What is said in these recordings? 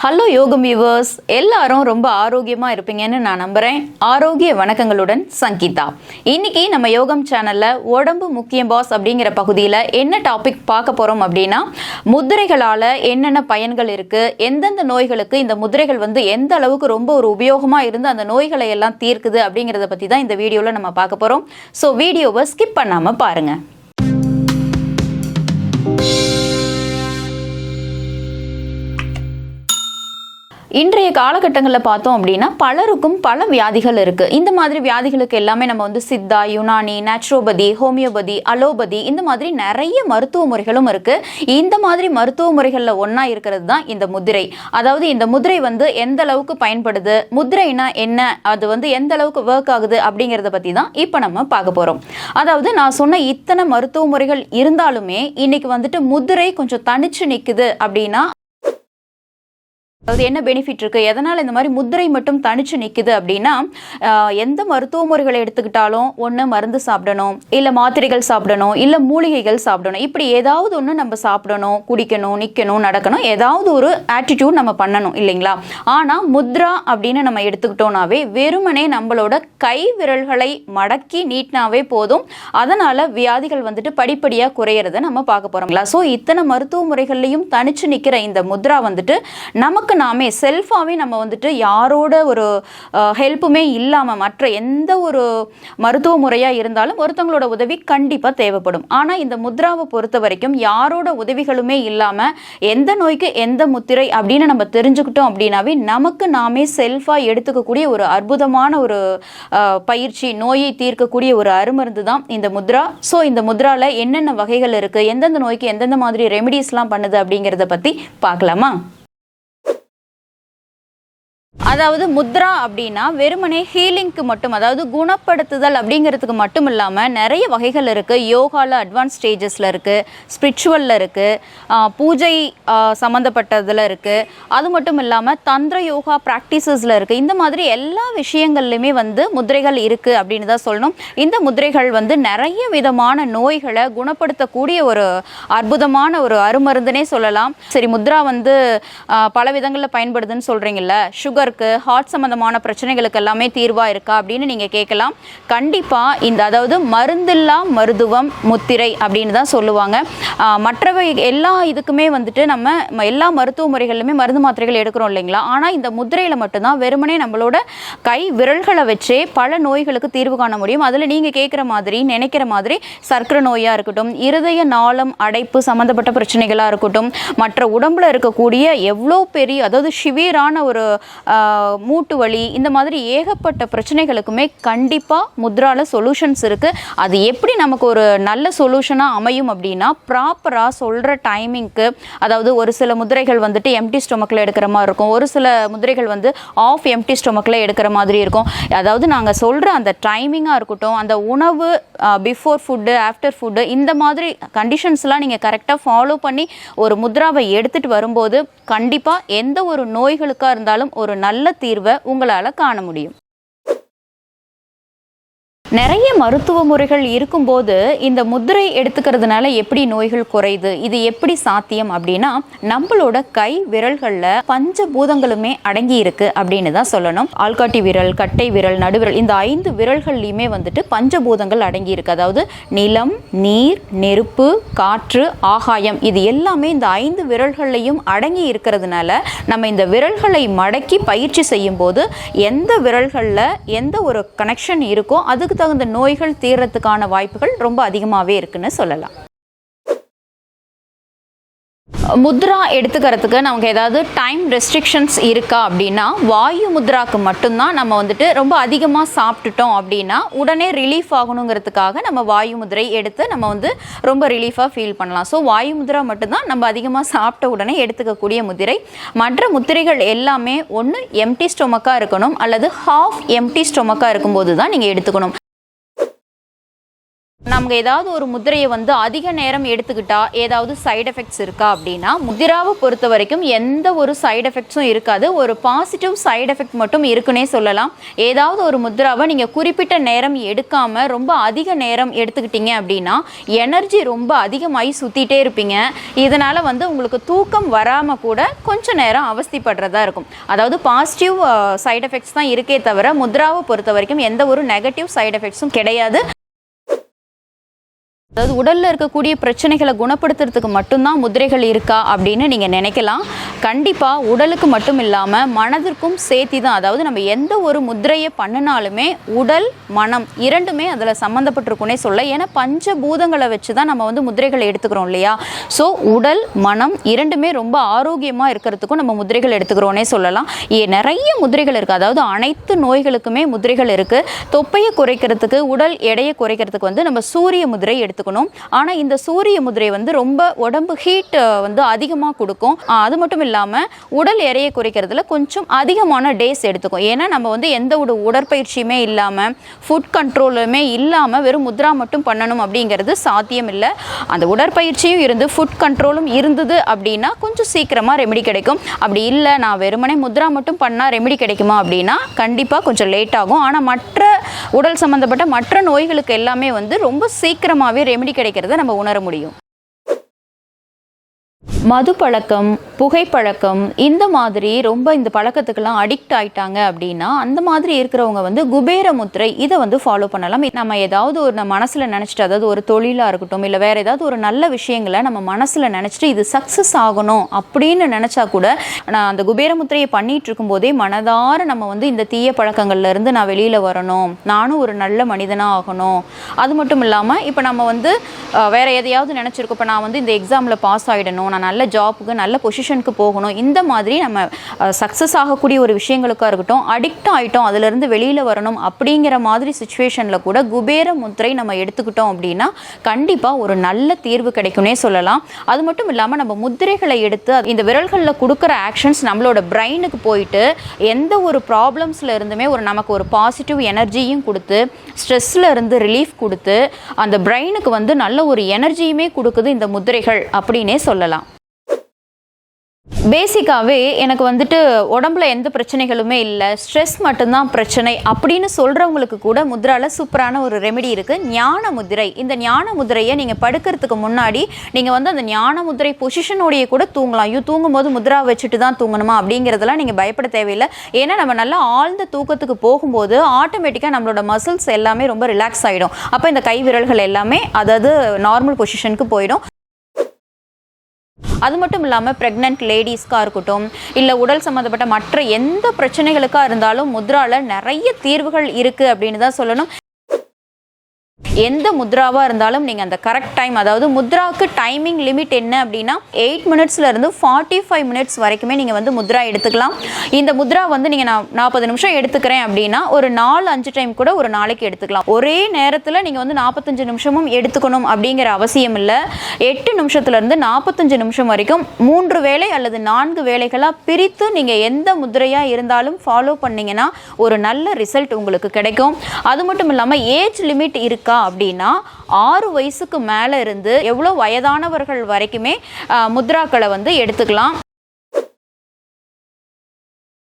Hello யோகம் viewers எல்லாரும் ரொம்ப ஆரோக்கியமாக இருப்பீங்கன்னு நான் நம்புகிறேன் ஆரோக்கிய வணக்கங்களுடன் சங்கீதா. இன்றைக்கி நம்ம யோகம் சேனலில் உடம்பு முக்கியம் பாஸ் அப்படிங்கிற பகுதியில் என்ன டாபிக் பார்க்க போகிறோம் அப்படின்னா முதிரைகளால் என்னென்ன பயன்கள் இருக்குது எந்தெந்த நோய்களுக்கு இந்த முதிரைகள் வந்து எந்த அளவுக்கு ரொம்ப ஒரு உபயோகமாக இருந்து அந்த நோய்களை எல்லாம் தீர்க்குது அப்படிங்கிறத பற்றி தான் இந்த வீடியோவில் நம்ம பார்க்க போகிறோம் ஸோ வீடியோவை ஸ்கிப் பண்ணாமல் பாருங்கள் இன்றைய காலகட்டங்களில் பார்த்தோம் அப்படின்னா பலருக்கும் பல வியாதிகள் இருக்குது இந்த மாதிரி வியாதிகளுக்கு எல்லாமே நம்ம வந்து Siddha Unani naturopathy homeopathy allopathy இந்த மாதிரி நிறைய மருத்துவ முறைகளும் இருக்குது இந்த மாதிரி மருத்துவ முறைகளில் ஒன்றா இருக்கிறது தான் இந்த முதிரை. அதாவது இந்த முதிரை வந்து எந்த அளவுக்கு பயன்படுது முதிரைனா என்ன அது வந்து எந்த அளவுக்கு ஒர்க் ஆகுது அப்படிங்கிறத பற்றி தான் இப்போ நம்ம பார்க்க போகிறோம் அதாவது நான் சொன்ன இத்தனை மருத்துவ முறைகள் இருந்தாலுமே இன்னைக்கு வந்துட்டு முதிரை கொஞ்சம் தனிச்சு நிற்குது அப்படின்னா அதாவது என்ன பெனிஃபிட் இருக்குது எதனால் இந்த மாதிரி முத்திரை மட்டும் தனிச்சு நிற்குது அப்படின்னா எந்த மருத்துவ முறைகளை எடுத்துக்கிட்டாலும் ஒன்று மருந்து சாப்பிடணும் இல்லை மாத்திரைகள் சாப்பிடணும் இல்லை மூலிகைகள் சாப்பிடணும். இப்படி ஏதாவது ஒன்று நம்ம சாப்பிடணும் குடிக்கணும் நிற்கணும் நடக்கணும் ஏதாவது ஒரு ஆட்டிடியூட் நம்ம பண்ணணும் இல்லைங்களா? ஆனால் முத்ரா அப்படின்னு நம்ம எடுத்துக்கிட்டோம்னாவே வெறுமனே நம்மளோட கை விரல்களை மடக்கி நீட்டினாவே போதும். அதனால் வியாதிகள் வந்துட்டு படிப்படியாக குறையிறத நம்ம பார்க்க போகிறோங்களா ஸோ இத்தனை மருத்துவ முறைகள்லையும் தனிச்சு நிற்கிற இந்த முத்ரா வந்துட்டு நமக்கு நாமே செல்ஃபாகவே நம்ம வந்துட்டு யாரோட ஒரு ஹெல்ப்புமே இல்லாமல் மற்ற எந்த ஒரு மருத்துவ முறையாக இருந்தாலும் ஒருத்தவங்களோட உதவி கண்டிப்பாக தேவைப்படும். ஆனால் இந்த முத்ராவை பொறுத்த வரைக்கும் யாரோட உதவிகளுமே இல்லாமல் எந்த நோய்க்கு எந்த முத்திரை அப்படின்னு நம்ம தெரிஞ்சுக்கிட்டோம் அப்படின்னாவே நமக்கு நாமே செல்ஃபாக எடுத்துக்கக்கூடிய ஒரு அற்புதமான ஒரு பயிற்சி நோயை தீர்க்கக்கூடிய ஒரு அருமருந்து தான் இந்த முத்ரா. ஸோ இந்த முத்ராவில் என்னென்ன வகைகள் இருக்குது எந்தெந்த நோய்க்கு எந்தெந்த மாதிரி ரெமிடிஸ்லாம் பண்ணுது அப்படிங்கிறத பற்றி பார்க்கலாமா? அதாவது முத்ரா அப்படின்னா வெறுமனே ஹீலிங்க்கு மட்டும் அதாவது குணப்படுத்துதல் அப்படிங்கிறதுக்கு மட்டும் இல்லாமல் நிறைய வகைகள் இருக்குது யோகாவில் அட்வான்ஸ் ஸ்டேஜஸில் இருக்குது ஸ்பிரிச்சுவலில் இருக்குது பூஜை சம்மந்தப்பட்டதில் இருக்குது அது மட்டும் இல்லாமல் தந்திர யோகா ப்ராக்டிசஸில் இருக்குது இந்த மாதிரி எல்லா விஷயங்கள்லையுமே வந்து முதிரைகள் இருக்குது அப்படின்னு தான் சொல்லணும். இந்த முத்திரைகள் வந்து நிறைய விதமான நோய்களை குணப்படுத்தக்கூடிய ஒரு அற்புதமான ஒரு அருமருந்துனே சொல்லலாம். சரி முத்ரா வந்து பல விதங்களில் பயன்படுதுன்னு சொல்கிறீங்கல்ல இருக்கு. ஹார்ட் சம்மந்தமான பிரச்சனைகளுக்கு எல்லாமே தீர்வாக இருக்கா அப்படின்னு நீங்கள் கேட்கலாம். கண்டிப்பாக இந்த அதாவது மருந்தில்லா மருத்துவம் முத்திரை அப்படின்னு தான் சொல்லுவாங்க. மற்றவை எல்லா இதுக்குமே வந்துட்டு நம்ம எல்லா மருத்துவ முறைகளிலுமே மருந்து மாத்திரைகள் எடுக்கிறோம் இல்லைங்களா? ஆனால் இந்த முத்திரையில் மட்டும்தான் வெறுமனே நம்மளோட கை விரல்களை வச்சே பல நோய்களுக்கு தீர்வு காண முடியும். அதில் நீங்கள் கேட்குற மாதிரி நினைக்கிற மாதிரி சர்க்கரை நோயாக இருக்கட்டும் இருதய நாளம் அடைப்பு சம்மந்தப்பட்ட பிரச்சனைகளாக இருக்கட்டும் மற்ற உடம்புல இருக்கக்கூடிய எவ்வளோ பெரிய அதாவது சிவியரான ஒரு மூட்டு வலி இந்த மாதிரி ஏகப்பட்ட பிரச்சனைகளுக்குமே கண்டிப்பாக முத்ரால சொல்யூஷன்ஸ் இருக்குது அது எப்படி நமக்கு ஒரு நல்ல சொல்யூஷனாக அமையும் அப்படின்னா ப்ராப்பராக சொல்கிற டைமிங்க்கு அதாவது ஒரு சில முதிரைகள் வந்துட்டு எம்டி ஸ்டொமக்கில் எடுக்கிற மாதிரி இருக்கும். ஒரு சில முதிரைகள் வந்து ஆஃப் எம்டி ஸ்டொமக்கில் எடுக்கிற மாதிரி இருக்கும். அதாவது நாங்கள் சொல்கிற அந்த டைமிங்காக இருக்கட்டும் அந்த உணவு பிஃபோர் ஃபுட்டு ஆஃப்டர் ஃபுட்டு இந்த மாதிரி கண்டிஷன்ஸ்லாம் நீங்கள் கரெக்டாக ஃபாலோ பண்ணி ஒரு முத்ராவை எடுத்துகிட்டு வரும்போது கண்டிப்பாக எந்த ஒரு நோய்களுக்காக இருந்தாலும் ஒரு நல்ல தீர்வை உங்களால் காண முடியும். நிறைய மருத்துவ முறைகள் இருக்கும்போது இந்த முத்திரை எடுத்துக்கிறதுனால எப்படி நோய்கள் குறையுது? இது எப்படி சாத்தியம் அப்படின்னா நம்மளோட கை விரல்களில் பஞ்ச பூதங்களுமே அடங்கி இருக்கு அப்படின்னு தான் சொல்லணும். ஆள்காட்டி விரல் கட்டை விரல் நடுவிரல் இந்த ஐந்து விரல்கள்லையுமே வந்துட்டு பஞ்ச பூதங்கள் அடங்கி இருக்கு. அதாவது நிலம் நீர் நெருப்பு காற்று ஆகாயம் இது எல்லாமே இந்த ஐந்து விரல்கள்லையும் அடங்கி இருக்கிறதுனால நம்ம இந்த விரல்களை மடக்கி பயிற்சி செய்யும் போது எந்த விரல்களில் எந்த ஒரு கனெக்ஷன் இருக்கோ அதுக்கு தகுந்த நோய்கள் தீர்றதுக்கான வாய்ப்புகள் ரொம்ப அதிகமாகவே இருக்குன்னு சொல்லலாம். முத்ரா எடுத்துக்கிறதுக்கு நமக்கு ஏதாவது டைம் ரெஸ்ட்ரிக்ஷன்ஸ் இருக்கா அப்படின்னா வாயு முத்ராக்கு மட்டும்தான் நம்ம வந்துட்டு ரொம்ப அதிகமாக சாப்பிட்டுட்டோம் அப்படின்னா உடனே ரிலீஃப் ஆகணுங்கிறதுக்காக நம்ம வாயு முதிரை எடுத்து நம்ம வந்து ரொம்ப ரிலீஃபாக ஃபீல் பண்ணலாம். ஸோ வாயு முத்ரா மட்டும்தான் நம்ம அதிகமாக சாப்பிட்ட உடனே எடுத்துக்கக்கூடிய முதிரை. மற்ற முத்திரைகள் எல்லாமே ஒன்று எம்டி ஸ்டொமக்காக இருக்கணும் அல்லது ஹாஃப் எம்டி ஸ்டொமக்காக இருக்கும்போது தான் நீங்கள் எடுத்துக்கணும். நமக்கு ஏதாவது ஒரு முதிரையை வந்து அதிக நேரம் எடுத்துக்கிட்டா ஏதாவது சைடு எஃபெக்ட்ஸ் இருக்கா அப்படின்னா முதிராவை பொறுத்த வரைக்கும் எந்த ஒரு சைடு எஃபெக்ட்ஸும் இருக்காது. ஒரு பாசிட்டிவ் சைடு எஃபெக்ட் மட்டும் இருக்குன்னே சொல்லலாம். ஏதாவது ஒரு முத்ராவை நீங்கள் குறிப்பிட்ட நேரம் எடுக்காம ரொம்ப அதிக நேரம் எடுத்துக்கிட்டீங்க அப்படின்னா எனர்ஜி ரொம்ப அதிகமாகி சுற்றிட்டே இருப்பீங்க. இதனால் வந்து உங்களுக்கு தூக்கம் வராமல் கூட கொஞ்ச நேரம் அவஸ்திப்படுறதா இருக்கும். அதாவது பாசிட்டிவ் சைடு எஃபெக்ட்ஸ் தான் இருக்கே தவிர முதிராவை பொறுத்த வரைக்கும் எந்த ஒரு நெகட்டிவ் சைடு எஃபெக்ட்ஸும் கிடையாது. அதாவது உடலில் இருக்கக்கூடிய பிரச்சனைகளை குணப்படுத்துறதுக்கு மட்டும்தான் முதிரைகள் இருக்கா அப்படின்னு நீங்கள் நினைக்கலாம். கண்டிப்பாக உடலுக்கு மட்டும் இல்லாமல் மனதிற்கும் சேர்த்தி தான் அதாவது நம்ம எந்த ஒரு முதிரையை பண்ணினாலுமே உடல் மனம் இரண்டுமே அதில் சம்மந்தப்பட்டிருக்குனே சொல்ல. ஏன்னா பஞ்ச பூதங்களை வச்சு தான் நம்ம வந்து முதிரைகளை எடுத்துக்கிறோம் இல்லையா? ஸோ உடல் மனம் இரண்டுமே ரொம்ப ஆரோக்கியமாக இருக்கிறதுக்கும் நம்ம முதிரைகள் எடுத்துக்கிறோன்னே சொல்லலாம். ஏ நிறைய முதிரைகள் இருக்குது அதாவது அனைத்து நோய்களுக்குமே முதிரைகள் இருக்குது தொப்பையை குறைக்கிறதுக்கு உடல் எடையை குறைக்கிறதுக்கு வந்து நம்ம சூரிய முதிரை எடுத்துக்கணும். ஆனால் இந்த சூரிய முதிரை வந்து ரொம்ப உடம்பு ஹீட் வந்து அதிகமாக கொடுக்கும். அது மட்டும் இல்லாமல் உடல் எடையை குறைக்கிறதுல கொஞ்சம் அதிகமான டேஸ் எடுத்துக்கும். ஏன்னா நம்ம வந்து எந்த ஒரு உடற்பயிற்சியுமே இல்லாமல் ஃபுட் கண்ட்ரோலுமே இல்லாமல் வெறும் முத்ரா மட்டும் பண்ணணும் அப்படிங்கிறது சாத்தியம் இல்லை. அந்த உடற்பயிற்சியும் இருந்து ஃபுட் கண்ட்ரோலும் இருந்தது அப்படின்னா கொஞ்சம் சீக்கிரமாக ரெமெடி கிடைக்கும். அப்படி இல்லை நான் வெறுமனே முத்ரா மட்டும் பண்ணால் ரெமெடி கிடைக்குமா அப்படின்னா கண்டிப்பாக கொஞ்சம் லேட் ஆகும். ஆனால் மற்ற உடல் சம்மந்தப்பட்ட மற்ற நோய்களுக்கு எல்லாமே வந்து ரொம்ப சீக்கிரமாகவே ரெமெடி கிடைக்கிறத நம்ம உணர முடியும். மது பழக்கம் புகைப்பழக்கம் இந்த மாதிரி ரொம்ப இந்த பழக்கத்துக்கெல்லாம் அடிக்ட் ஆயிட்டாங்க அப்படின்னா அந்த மாதிரி இருக்கிறவங்க வந்து குபேர முத்திரை இதை வந்து ஃபாலோ பண்ணலாம். நம்ம ஏதாவது ஒரு நம்ம மனசில் நினச்சிட்டு அதாவது ஒரு தொழிலாக இருக்கட்டும் இல்லை வேற ஏதாவது ஒரு நல்ல விஷயங்களை நம்ம மனசில் நினச்சிட்டு இது சக்ஸஸ் ஆகணும் அப்படின்னு நினச்சா கூட நான் அந்த குபேர முத்திரையை பண்ணிட்டு இருக்கும்போதே மனதார நம்ம வந்து இந்த தீய பழக்கங்கள்ல இருந்து நான் வெளியில் வரணும். நானும் ஒரு நல்ல மனிதனாக ஆகணும். அது மட்டும் இல்லாமல் இப்போ நம்ம வந்து வேறு வேற எதையாவது நினச்சிருக்கோம். இப்போ நான் வந்து இந்த எக்ஸாமில் பாஸ் ஆகிடணும் நான் நல்ல ஜாப்புக்கு நல்ல பொசிஷனுக்கு போகணும். இந்த மாதிரி நம்ம சக்ஸஸ் ஆகக்கூடிய ஒரு விஷயங்களுக்காக இருக்கட்டும் அடிக்ட் ஆகிட்டோம் அதுலேருந்து வெளியில் வரணும் அப்படிங்கிற மாதிரி சுச்சுவேஷனில் கூட குபேர முத்திரை நம்ம எடுத்துக்கிட்டோம் அப்படின்னா கண்டிப்பாக ஒரு நல்ல தீர்வு கிடைக்கும்னே சொல்லலாம். அது மட்டும் இல்லாமல் நம்ம முத்திரைகளை எடுத்து இந்த விரல்களில் கொடுக்குற ஆக்ஷன்ஸ் நம்மளோட பிரெயினுக்கு போயிட்டு எந்த ஒரு ப்ராப்ளம்ஸில் இருந்துமே ஒரு நமக்கு ஒரு பாசிட்டிவ் எனர்ஜியும் கொடுத்து ஸ்ட்ரெஸ்ஸில் இருந்து ரிலீஃப் கொடுத்து அந்த பிரெயினுக்கு வந்து நல்ல ஒரு எனர்ஜியுமே கொடுக்குது இந்த முத்திரைகள் அப்படின்னே சொல்லலாம். பேசிக்காகவே எனக்கு வந்துட்டு உடம்புல எந்த பிரச்சனைகளுமே இல்லை. ஸ்ட்ரெஸ் மட்டும்தான் பிரச்சனை. அப்படின்னு சொல்கிறவங்களுக்கு கூட முத்ரால சூப்பரான ஒரு ரெமெடி இருக்குது ஞான முதிரை. இந்த ஞான முதிரையை நீங்கள் படுக்கிறதுக்கு முன்னாடி நீங்கள் வந்து அந்த ஞான முதிரை பொசிஷனோடைய கூட தூங்கலாம். ஐயோ தூங்கும்போது முத்ரா வச்சுட்டு தான் தூங்கணுமா அப்படிங்கிறதெல்லாம் நீங்கள் பயப்பட தேவையில்லை. ஏன்னா நம்ம நல்லா ஆழ்ந்த தூக்கத்துக்கு போகும்போது ஆட்டோமேட்டிக்காக நம்மளோட மசில்ஸ் எல்லாமே ரொம்ப ரிலாக்ஸ் ஆகிடும் அப்போ இந்த கை விரல்கள் எல்லாமே அதாவது நார்மல் பொசிஷனுக்கு போயிடும். அது மட்டும் இல்லாமல் ப்ரெக்னென்ட் லேடிஸ்க்காக இருக்கட்டும் இல்லை உடல் சம்மந்தப்பட்ட மற்ற எந்த பிரச்சனைகளுக்காக இருந்தாலும் முத்ராவில் நிறைய தீர்வுகள் இருக்குது அப்படின்னு தான் சொல்லணும். எந்த முத்ராவாக இருந்தாலும் நீங்கள் அந்த கரெக்ட் டைம் அதாவது முத்ராவுக்கு டைமிங் லிமிட் என்ன அப்படின்னா எயிட் மினிட்ஸ்லேருந்து ஃபார்ட்டி ஃபைவ் மினிட்ஸ் வரைக்குமே நீங்கள் வந்து முத்ரா எடுத்துக்கலாம். இந்த முத்ரா வந்து நீங்கள் நான் நாற்பது நிமிஷம் எடுத்துக்கிறேன் அப்படின்னா ஒரு நாலு அஞ்சு டைம் கூட ஒரு நாளைக்கு எடுத்துக்கலாம். ஒரே நேரத்தில் நீங்கள் வந்து நாற்பத்தஞ்சு நிமிஷமும் எடுத்துக்கணும் அப்படிங்கிற அவசியம் இல்லை. எட்டு நிமிஷத்துலேருந்து நாற்பத்தஞ்சு நிமிஷம் வரைக்கும் மூன்று வேலை அல்லது நான்கு வேலைகளாக பிரித்து நீங்கள் எந்த முதிரையாக இருந்தாலும் ஃபாலோ பண்ணீங்கன்னா ஒரு நல்ல ரிசல்ட் உங்களுக்கு கிடைக்கும். அது மட்டும் இல்லாமல் ஏஜ் லிமிட் இருக்கா அப்படின்னா ஆறு வயசுக்கு மேலே இருந்து எவ்வளோ வயதானவர்கள் வரைக்குமே முத்ராக்களை வந்து எடுத்துக்கலாம்.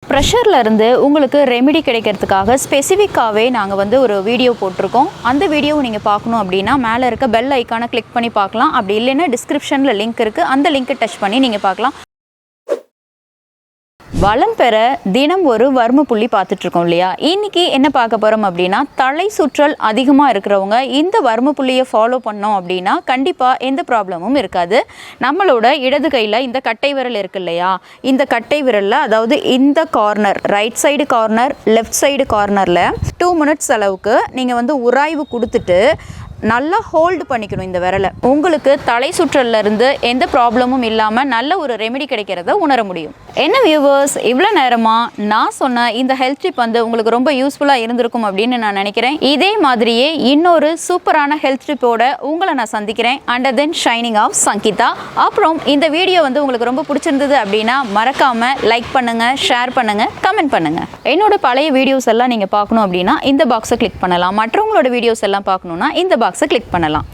ப்ரெஷரில் இருந்து உங்களுக்கு ரெமெடி கிடைக்கிறதுக்காக ஸ்பெசிஃபிக்காகவே நாங்கள் வந்து ஒரு வீடியோ போட்டிருக்கோம். அந்த வீடியோவை நீங்கள் பார்க்கணும் அப்படின்னா மேலே இருக்க பெல் ஐக்கானை கிளிக் பண்ணி பார்க்கலாம். அப்படி இல்லைன்னா டிஸ்கிரிப்ஷனில் லிங்க் இருக்குது அந்த லிங்க்கை டச் பண்ணி நீங்கள் பார்க்கலாம். வளம் பெற தினம் ஒரு வர்ம புள்ளி பார்த்துட்டு இருக்கோம் இல்லையா? இன்னைக்கு என்ன பார்க்க போகிறோம் அப்படின்னா தலை சுற்றல் அதிகமாக இருக்கிறவங்க இந்த வர்ம புள்ளியை ஃபாலோ பண்ணோம் அப்படின்னா கண்டிப்பாக எந்த ப்ராப்ளமும் இருக்காது. நம்மளோட இடது கையில் இந்த கட்டை விரல் இருக்கு இல்லையா? இந்த கட்டை விரலில் அதாவது இந்த corner right side corner left side கார்னரில் டூ மினிட்ஸ் அளவுக்கு நீங்கள் வந்து உராய்வு கொடுத்துட்டு நல்லா ஹோல்டு பண்ணிக்கணும் இந்த விரலை. உங்களுக்கு தலை சுற்றல்ல இருந்து எந்த ப்ராப்ளமும் இல்லாமல் நல்ல ஒரு ரெமெடி கிடைக்கிறத உணர முடியும். என்ன வியூவர்ஸ் இவ்வளோ நேரமாக நான் சொன்ன இந்த ஹெல்த் டிப் வந்து உங்களுக்கு ரொம்ப யூஸ்ஃபுல்லாக இருந்திருக்கும் அப்படின்னு நான் நினைக்கிறேன். இதே மாதிரியே இன்னொரு சூப்பரான ஹெல்த் டிப்போட உங்களை நான் சந்திக்கிறேன். Under then shining of Sangeetha அப்புறம் இந்த வீடியோ வந்து உங்களுக்கு ரொம்ப பிடிச்சிருந்தது அப்படின்னா மறக்காமல் லைக் பண்ணுங்கள் ஷேர் பண்ணுங்கள் கமெண்ட் பண்ணுங்க. என்னோட பழைய வீடியோஸ் எல்லாம் நீங்கள் பார்க்கணும் அப்படின்னா இந்த பாக்ஸை கிளிக் பண்ணலாம். மற்றவங்களோட வீடியோஸ் எல்லாம் பார்க்கணுன்னா இந்த பாக்ஸ் பாக்ஸை கிளிக் பண்ணலாம்.